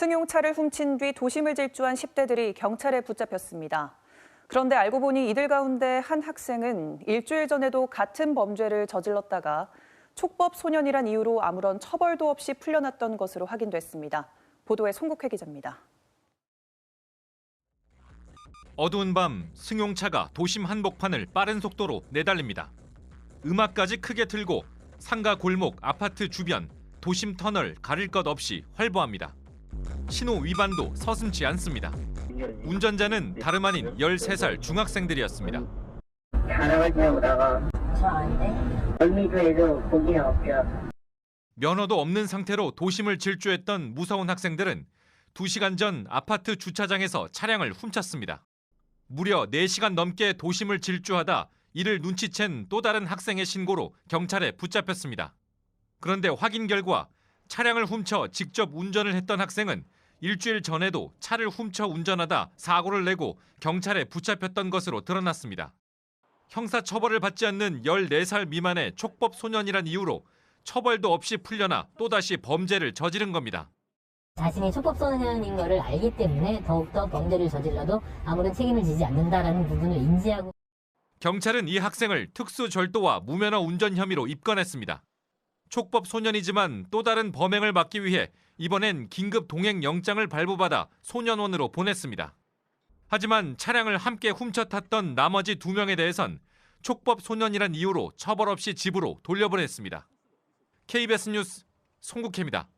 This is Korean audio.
승용차를 훔친 뒤 도심을 질주한 10대들이 경찰에 붙잡혔습니다. 그런데 알고 보니 이들 가운데 한 학생은 일주일 전에도 같은 범죄를 저질렀다가 촉법 소년이란 이유로 아무런 처벌도 없이 풀려났던 것으로 확인됐습니다. 보도에 송국회 기자입니다. 어두운 밤 승용차가 도심 한복판을 빠른 속도로 내달립니다. 음악까지 크게 틀고 상가 골목, 아파트 주변, 도심 터널 가릴 것 없이 활보합니다. 신호 위반도 서슴지 않습니다. 운전자는 다름 아닌 13살 중학생들이었습니다. 면허도 없는 상태로 도심을 질주했던 무서운 학생들은 2시간 전 아파트 주차장에서 차량을 훔쳤습니다. 무려 4시간 넘게 도심을 질주하다 이를 눈치챈 또 다른 학생의 신고로 경찰에 붙잡혔습니다. 그런데 확인 결과 차량을 훔쳐 직접 운전을 했던 학생은 일주일 전에도 차를 훔쳐 운전하다 사고를 내고 경찰에 붙잡혔던 것으로 드러났습니다. 형사 처벌을 받지 않는 14살 미만의 촉법 소년이란 이유로 처벌도 없이 풀려나 또다시 범죄를 저지른 겁니다. 자신이 촉법소년인 것을 알기 때문에 더욱더 범죄를 저질러도 아무런 책임을 지지 않는다라는 부분을 인지하고 경찰은 이 학생을 특수절도와 무면허 운전 혐의로 입건했습니다. 촉법 소년이지만 또 다른 범행을 막기 위해 이번엔 긴급 동행 영장을 발부받아 소년원으로 보냈습니다. 하지만 차량을 함께 훔쳐 탔던 나머지 두 명에 대해선 촉법 소년이란 이유로 처벌 없이 집으로 돌려보냈습니다. KBS 뉴스 송국혜입니다.